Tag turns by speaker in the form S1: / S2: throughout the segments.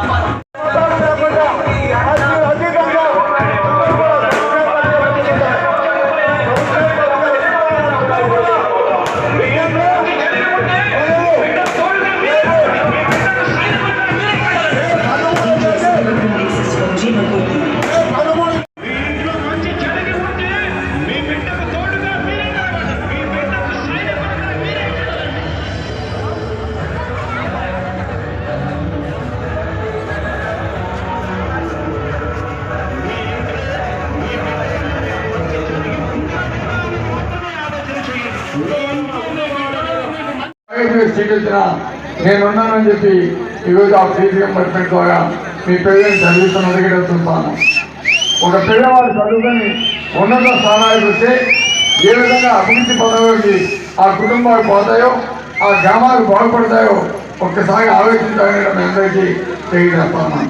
S1: আমার మీరు స్వీకరించిన నేనున్నానని చెప్పి ఈరోజు ఆ ఫీజు రియంబర్స్మెంట్ ద్వారా మీ పిల్లల్ని చదివిస్తున్న దగ్గర చూస్తాను ఒక పిల్లవాడు చదువుకొని ఉన్నత స్థానానికి వస్తే ఏ విధంగా అభివృద్ధి పొందడానికి ఆ కుటుంబాలు పోతాయో ఆ గ్రామాలు బాగుపడతాయో ఒక్కసారి ఆలోచించాలని మీ అందరికీ తెలియజేస్తాను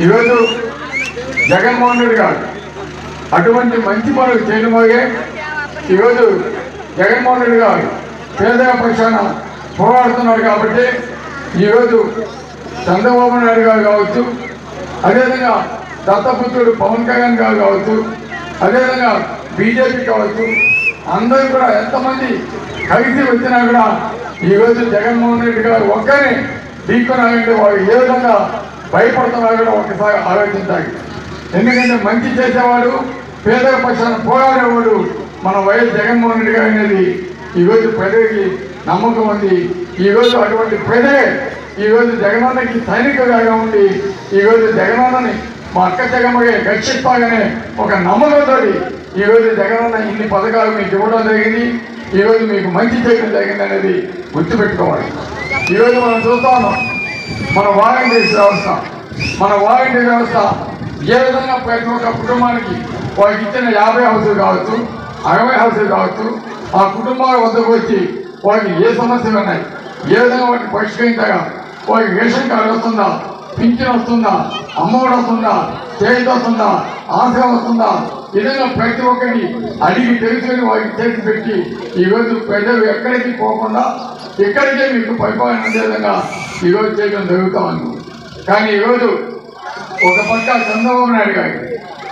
S1: ఈరోజు జగన్మోహన్ రెడ్డి గారు అటువంటి మంచి పనులు చేయడమోగే ఈరోజు జగన్మోహన్ రెడ్డి గారు పేదల పక్షాన పోరాడుతున్నాడు కాబట్టి ఈరోజు చంద్రబాబు నాయుడు గారు కావచ్చు అదేవిధంగా దత్తపుత్రుడు పవన్ కళ్యాణ్ గారు కావచ్చు అదేవిధంగా బీజేపీ కావచ్చు అందరూ కూడా ఎంతమంది కలిసి వచ్చినా కూడా ఈరోజు జగన్మోహన్ రెడ్డి గారు ఒక్కరే ఢీకొనాలంటే వారు ఏ విధంగా భయపడుతున్నారు కూడా ఒకసారి ఆలోచించాలి. ఎందుకంటే మంచి చేసేవాడు పేదల పక్షాన పోరాడేవాడు మన వైఎస్ జగన్మోహన్ రెడ్డి గారు అనేది ఈరోజు ప్రజలకి నమ్మకం ఉంది. ఈరోజు అటువంటి ప్రజలే ఈరోజు జగనన్నకి సైనికులుగా ఉండి ఈరోజు జగనన్నని మా అక్క జగమ్మగే రక్షిస్తాగానే ఒక నమ్మకంతో ఈరోజు జగనన్న ఇన్ని పథకాలు మీకు ఇవ్వడం జరిగింది. ఈరోజు మీకు మంచి చేయడం జరిగింది అనేది గుర్తుపెట్టుకోవాలి. ఈరోజు మనం చూస్తా ఉన్నాం. మన వాలంటీర్స్ వ్యవస్థ మన వాలంటీర్ వ్యవస్థ ఏ విధంగా ప్రతి ఒక్క కుటుంబానికి వాళ్ళకి ఇచ్చిన యాభై హౌసులు కావచ్చు అరవై హౌసులు కావచ్చు ఆ కుటుంబాల వద్దకు వచ్చి వారికి ఏ సమస్యలు ఉన్నాయి? ఏ విధంగా వాటిని పరిష్కరించగా వాళ్ళకి రేషన్ కార్డు వస్తుందా? పింఛన్ వస్తుందా? అమ్మఒడి వస్తుందా? చేతి వస్తుందా? ఆశ వస్తుందా? ఏదైనా ప్రతి ఒక్కరిని అడిగి తెలుసుకొని వారికి చేసి పెట్టి ఈరోజు ప్రజలు ఎక్కడికి పోకుండా ఇక్కడికే మీకు పరిపాలన అందే విధంగా ఈరోజు చేయడం జరుగుతా ఉంది. కానీ ఈరోజు ఒక పక్క చంద్రబాబు నాయుడు గారు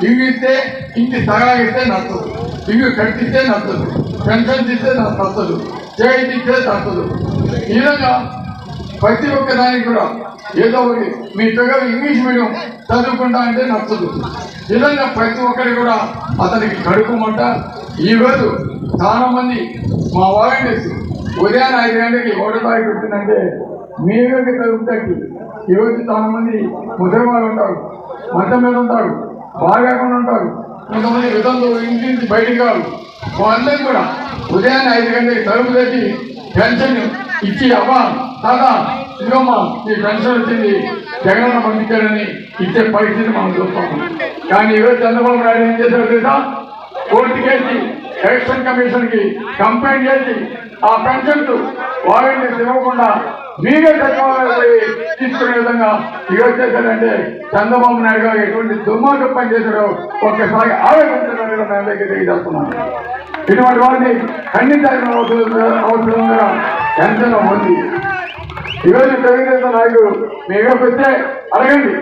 S1: ఇవి ఇస్తే ఇంటి సగా ఇస్తే నచ్చదు ఇవి కట్టిస్తే నచ్చదు పెన్షన్ ఇస్తే నాకు నచ్చదు. చేతి ఇస్తే నచ్చదు. ఈ విధంగా ప్రతి ఒక్క దానికి కూడా ఏదో ఒకటి మీ పిల్లలు ఇంగ్లీష్ మీడియం చదువుకుంటా అంటే నచ్చదు. విధంగా ప్రతి ఒక్కరి కూడా అతనికి కడుకోమంట ఈరోజు చాలా మంది మా వాలంటీర్స్ ఉదయం ఐదు గంటలకి ఓటర్ బాయ్ పెట్టిందంటే మీరే చదువుతాకి ఈరోజు చాలా మంది ముసలివాళ్ళు ఉంటారు మంచం మీద ఉంటారు బాగా ఉంటారు. కొంతమంది విధంలో ఇంటి నుంచి బయటికి రారు. వాళ్ళందరూ కూడా ఉదయాన్నే ఐదు గంటలకి తలుపు తెచ్చి పెన్షన్ ఇచ్చి అమ్మా దాదా ఇదిగోమ్మా నీ పెన్షన్ వచ్చింది. జగనన్న పంపించాడని ఇచ్చే పరిస్థితి మనం చూస్తాము కానీ ఈరోజు చంద్రబాబు నాయుడు ఏం చేశారు తెలుసా? కోర్టు కేసి ఎలక్షన్ కమిషన్కి కంప్లైంట్ చేసి ఆ పెన్షన్ వారిని ఇవ్వకుండా మీరే సచివాలయం తీసుకునే విధంగా ఈరోజు చేశారంటే చంద్రబాబు నాయుడు గారు ఎటువంటి దుర్మార్గం పనిచేశారో ఒక్కసారి ఆలోచించడం మేము అందరికీ తెలియజేస్తున్నాను. ఇటువంటి వారిని ఖండించాల్సిన అవసరం అవసరం ఉంది? ఈరోజు తెలుగుదేశం నాయకుడు మీకు వస్తే అడగండి.